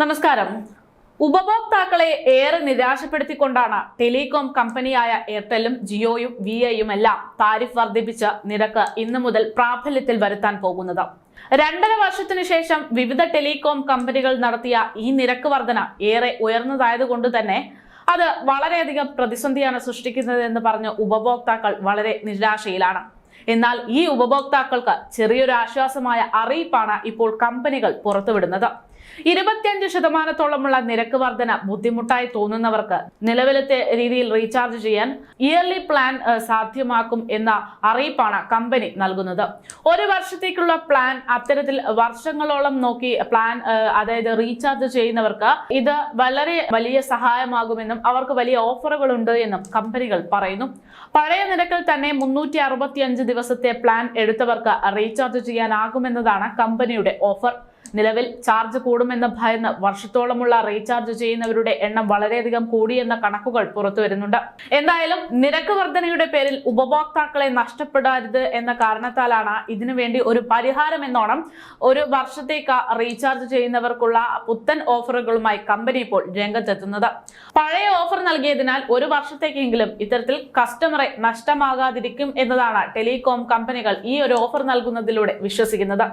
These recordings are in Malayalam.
നമസ്കാരം. ഉപഭോക്താക്കളെ ഏറെ നിരാശപ്പെടുത്തിക്കൊണ്ടാണ് ടെലികോം കമ്പനിയായ എയർടെലും ജിയോയും വി ഐയും എല്ലാം താരിഫ് വർദ്ധിപ്പിച്ച നിരക്ക് ഇന്നു മുതൽ പ്രാബല്യത്തിൽ വരുത്താൻ പോകുന്നത്. രണ്ടര വർഷത്തിനു ശേഷം വിവിധ ടെലികോം കമ്പനികൾ നടത്തിയ ഈ നിരക്ക് വർധന ഏറെ ഉയർന്നതായതുകൊണ്ട് തന്നെ അത് വളരെയധികം പ്രതിസന്ധിയാണ് സൃഷ്ടിക്കുന്നത് എന്ന് പറഞ്ഞ് ഉപഭോക്താക്കൾ വളരെ നിരാശയിലാണ്. എന്നാൽ ഈ ഉപഭോക്താക്കൾക്ക് ചെറിയൊരു ആശ്വാസമായ അറിയിപ്പാണ് ഇപ്പോൾ കമ്പനികൾ പുറത്തുവിടുന്നത്. ഇരുപത്തിയഞ്ച് ശതമാനത്തോളമുള്ള നിരക്ക് വർധന ബുദ്ധിമുട്ടായി തോന്നുന്നവർക്ക് നിലവിലത്തെ രീതിയിൽ റീചാർജ് ചെയ്യാൻ ഇയർലി പ്ലാൻ സാധ്യമാക്കും എന്ന അറിയിപ്പാണ് കമ്പനി നൽകുന്നത്. ഒരു വർഷത്തേക്കുള്ള പ്ലാൻ അത്തരത്തിൽ വർഷങ്ങളോളം നോക്കി പ്ലാൻ അതായത് റീചാർജ് ചെയ്യുന്നവർക്ക് ഇത് വളരെ വലിയ സഹായമാകുമെന്നും അവർക്ക് വലിയ ഓഫറുകൾ ഉണ്ട് എന്നും കമ്പനികൾ പറയുന്നു. പഴയ നിരക്കിൽ തന്നെ മുന്നൂറ്റി ദിവസത്തെ പ്ലാൻ എടുത്തവർക്ക് റീചാർജ് ചെയ്യാനാകുമെന്നതാണ് കമ്പനിയുടെ ഓഫർ. നിലവിൽ ചാർജ് കൂടുമെന്ന് ഭയന്ന് വർഷത്തോളമുള്ള റീചാർജ് ചെയ്യുന്നവരുടെ എണ്ണം വളരെയധികം കൂടിയെന്ന കണക്കുകൾ പുറത്തു വരുന്നുണ്ട്. എന്തായാലും നിരക്ക് വർധനയുടെ പേരിൽ ഉപഭോക്താക്കളെ നഷ്ടപ്പെടരുത് എന്ന കാരണത്താലാണ് ഇതിനുവേണ്ടി ഒരു പരിഹാരം എന്നോണം ഒരു വർഷത്തേക്ക് റീചാർജ് ചെയ്യുന്നവർക്കുള്ള പുത്തൻ ഓഫറുകളുമായി കമ്പനി ഇപ്പോൾ രംഗത്തെത്തുന്നത്. പഴയ ഓഫർ നൽകിയതിനാൽ ഒരു വർഷത്തേക്കെങ്കിലും ഇത്തരത്തിൽ കസ്റ്റമറെ നഷ്ടമാകാതിരിക്കും എന്നതാണ് ടെലികോം കമ്പനികൾ ഈ ഒരു ഓഫർ നൽകുന്നതിലൂടെ വിശ്വസിക്കുന്നത്.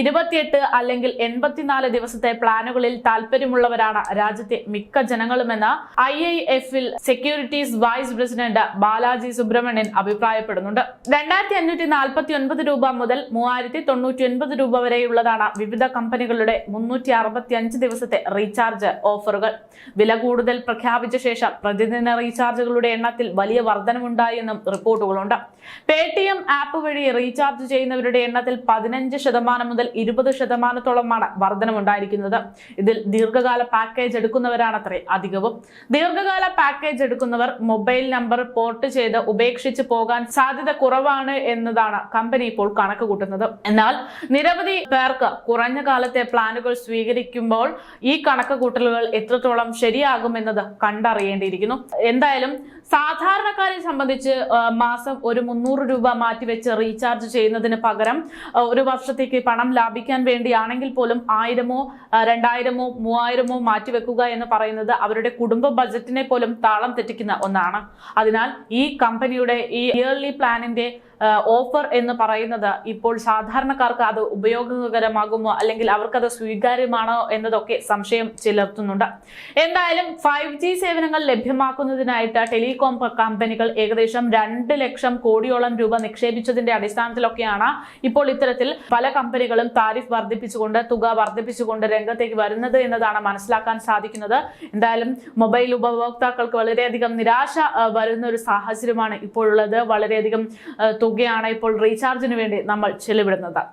ഇരുപത്തിയെട്ട് അല്ലെങ്കിൽ എൺപത്തിനാല് ദിവസത്തെ പ്ലാനുകളിൽ താല്പര്യമുള്ളവരാണ് രാജ്യത്തെ മിക്ക ജനങ്ങളുമെന്ന് ഐ ഐ എഫിൽ securities vice president Balaji Subrahmanyan അഭിപ്രായപ്പെടുന്നുണ്ട്. രണ്ടായിരത്തി അഞ്ഞൂറ്റി നാൽപ്പത്തി ഒൻപത് രൂപ മുതൽ മൂവായിരത്തി തൊണ്ണൂറ്റി ഒൻപത് രൂപ വരെയുള്ളതാണ് വിവിധ കമ്പനികളുടെ മുന്നൂറ്റി അറുപത്തി അഞ്ച് ദിവസത്തെ റീചാർജ് ഓഫറുകൾ. വില കൂടുതൽ പ്രഖ്യാപിച്ച ശേഷം പ്രതിദിന റീചാർജുകളുടെ എണ്ണത്തിൽ വലിയ വർധനമുണ്ടായെന്നും റിപ്പോർട്ടുകളുണ്ട്. പേടിഎം ആപ്പ് വഴി റീചാർജ് ചെയ്യുന്നവരുടെ എണ്ണത്തിൽ പതിനഞ്ച് ശതമാനം മുതൽ ഇരുപത് ശതമാനത്തോളമാണ് വർധനമുണ്ടായിരിക്കുന്നത്. ഇതിൽ ദീർഘകാല പാക്കേജ് എടുക്കുന്നവരാണ് അത്രേ അധികവും. ദീർഘകാല പാക്കേജ് എടുക്കുന്നവർ മൊബൈൽ നമ്പർ പോർട്ട് ചെയ്ത് ഉപേക്ഷിച്ച് പോകാൻ സാധ്യത കുറവാണ് എന്നതാണ് കമ്പനി ഇപ്പോൾ കണക്ക് കൂട്ടുന്നത്. എന്നാൽ നിരവധി പേർക്ക് കുറഞ്ഞ കാലത്തെ പ്ലാനുകൾ സ്വീകരിക്കുമ്പോൾ ഈ കണക്ക് കൂട്ടലുകൾ എത്രത്തോളം ശരിയാകുമെന്നത് കണ്ടറിയേണ്ടിയിരിക്കുന്നു. എന്തായാലും സാധാരണക്കാരെ സംബന്ധിച്ച് മാസം ഒരു മുന്നൂറ് രൂപ മാറ്റിവെച്ച് റീചാർജ് ചെയ്യുന്നതിന് പകരം ഒരു വർഷത്തേക്ക് പണം ലാഭിക്കാൻ വേണ്ടിയാണെങ്കിൽ പോലും ആയിരമോ രണ്ടായിരമോ മൂവായിരമോ മാറ്റിവെക്കുക എന്ന് പറയുന്നത് അവരുടെ കുടുംബ ബജറ്റിനെ പോലും താളം തെറ്റിക്കുന്ന ഒന്നാണ്. അതിനാൽ ഈ കമ്പനിയുടെ ഈ ഇയർലി പ്ലാനിന്റെ ഓഫർ എന്ന് പറയുന്നത് ഇപ്പോൾ സാധാരണക്കാർക്ക് അത് ഉപയോഗകരമാകുമോ അല്ലെങ്കിൽ അവർക്കത് സ്വീകാര്യമാണോ എന്നതൊക്കെ സംശയം ചിലർത്തുന്നുണ്ട് എന്തായാലും ഫൈവ് ജി സേവനങ്ങൾ ലഭ്യമാക്കുന്നതിനായിട്ട് ടെലികോം കമ്പനികൾ ഏകദേശം രണ്ട് ലക്ഷം കോടിയോളം രൂപ നിക്ഷേപിച്ചതിന്റെ അടിസ്ഥാനത്തിലൊക്കെയാണ് ഇപ്പോൾ ഇത്തരത്തിൽ പല കമ്പനികളും താരിഫ് വർദ്ധിപ്പിച്ചുകൊണ്ട് തുക വർദ്ധിപ്പിച്ചുകൊണ്ട് രംഗത്തേക്ക് വരുന്നത് എന്നതാണ് മനസ്സിലാക്കാൻ സാധിക്കുന്നത്. എന്തായാലും മൊബൈൽ ഉപഭോക്താക്കൾക്ക് വളരെയധികം നിരാശ വരുന്ന ഒരു സാഹചര്യമാണ് ഇപ്പോഴുള്ളത്. വളരെയധികം തുകയാണ് ഇപ്പോൾ റീചാർജിന് വേണ്ടി നമ്മൾ ചെലവിടുന്നത്.